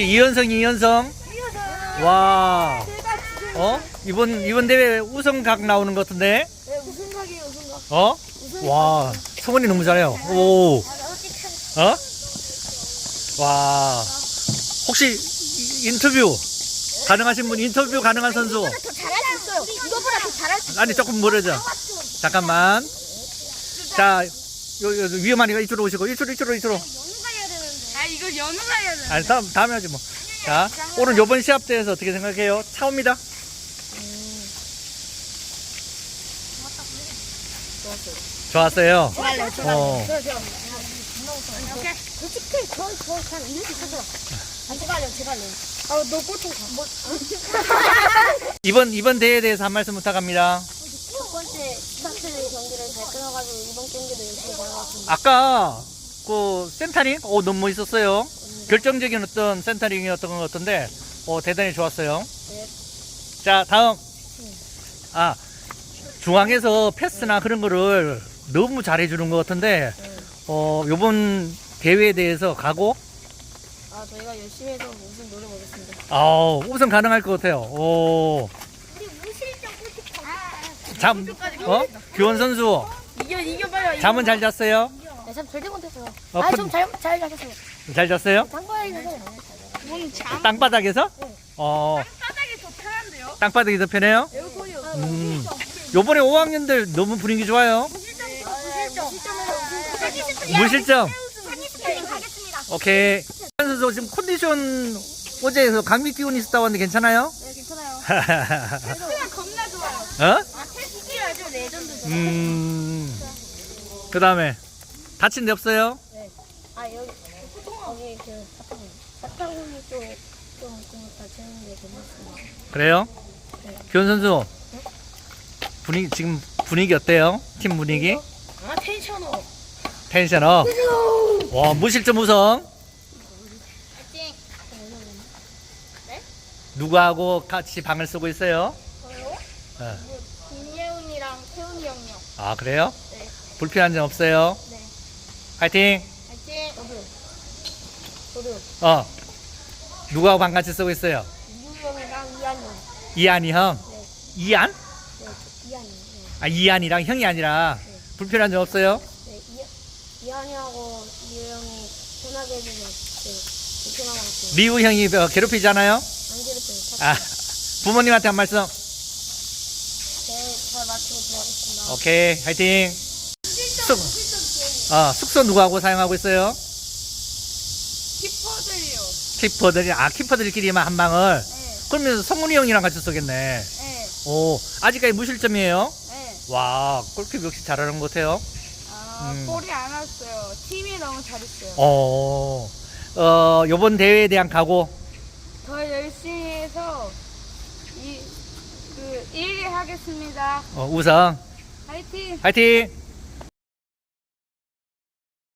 이현성, 이현성. 와, 어? 이번, 이번 대회 우승각 나오는 것 같은데? 네, 우승각이에요 우승각 어? 와, 성원이 너무 잘해요. 오, 어? 와, 혹시 이- 인터뷰 가능하신 분, 인터뷰 가능한 선수? 더 잘할 수 있어요 이거보다 더 잘할 수 아니, 조금 멀어져. 잠깐만. 자, 요, 요, 위험하니까 이쪽으로 오시고, 이쪽으로, 이쪽으로, 이쪽으로. 아 이거 연우가 해야 되는 아니, 다음, 다음에 하지 뭐. 자, 오늘 요번 시합 대해서 어떻게 생각해요? 차옵니다. 좋았어요. 좋아요 어. 오케이 솔직히 저저잘 이길 수 있었어요 아 제발요 제발요 아너 꼴통 뭐 이번, 이번 대회에 대해서 한 말씀 부탁합니다. 첫 번째 스타트 경기를 잘 끊어가지고 이번 경기도 열심히 잘해봤습니다 아까 그 센터링, 오, 너무 멋있었어요. 결정적인 어떤 센터링이었던 것 같은데, 어, 대단히 좋았어요. 네. 자, 다음. 아, 중앙에서 패스나 그런 거를 너무 잘해주는 것 같은데, 어, 요번 대회에 대해서 가고, 아 저희가 열심히 해서 우승 노려보겠습니다 아 우승 가능할 것 같아요. 오. 우리 무실점 꿀팁 잠, 어? 규원 선수, 이겨 이겨 빨리 잠은 잘 잤어요? 네잠 절대 못했어요 어, 큰- 아좀잘잘 자셨어요 잘 잤어요? 뭔잠 땅바닥에서? 어, 바닥이 더 편한데요? 땅바닥이 더 편해요? 에어컨이요 음. 요번에 5학년들 너무 분위기 좋아요. 무실점 무실점 오케이. 선수 지금 컨디션 어제에서 감기 기운이 있었다 왔는데 괜찮아요? 네 괜찮아요 어? 그냥 겁나 좋아요 아 테스트 아주 레전드죠 음. 그 다음에 다친 데 없어요? 아 여기 여기 그 사탕 사탕이 좀좀 다치는데 괜찮습니다 그래요? 규원 선수 분위기 지금 분위기 어때요? 팀 분위기? 아 텐션업 텐션업. 와 무실점 우승. 파이팅 누구하고 같이 방을 쓰고 있어요? 저요? 네. 김예훈이랑 태훈이 형요 아 그래요? 네. 불편한 점 없어요? 네 파이팅. 파이팅 저도요 저도요 어. 누구하고 방 같이 쓰고 있어요? 이유 형이랑 이한 형 이한이 형. 네. 이한? 네, 이한 형 네. 아 이한이랑 형이 아니라 불편한 점 없어요? 네, 이, 이한이하고 이유 형이 편하게 해주면 네, 불편한 것 같아요 미우 형이 어, 괴롭히잖아요? 안 괴롭혀요 아 부모님한테 한 말씀. 네잘 마치고 들어가겠습니다 오케이 파이팅. 숙, 어, 숙소 누구하고 사용하고 있어요? 키퍼들이요 키퍼들이 아 키퍼들끼리만 한 방을. 네, 그러면 성훈이 형이랑 같이 쏘겠네. 네, 오 아직까지 무실점이에요? 네. 와 골키퍼 역시 잘하는 것 같아요. 아, 음. 볼이 안 왔어요. 팀이 너무 잘했어요. 어, 어 요번 대회에 대한 각오. 더 열심히 해서 이, 그 1위 하겠습니다. 어, 우승 화이팅! 파이팅.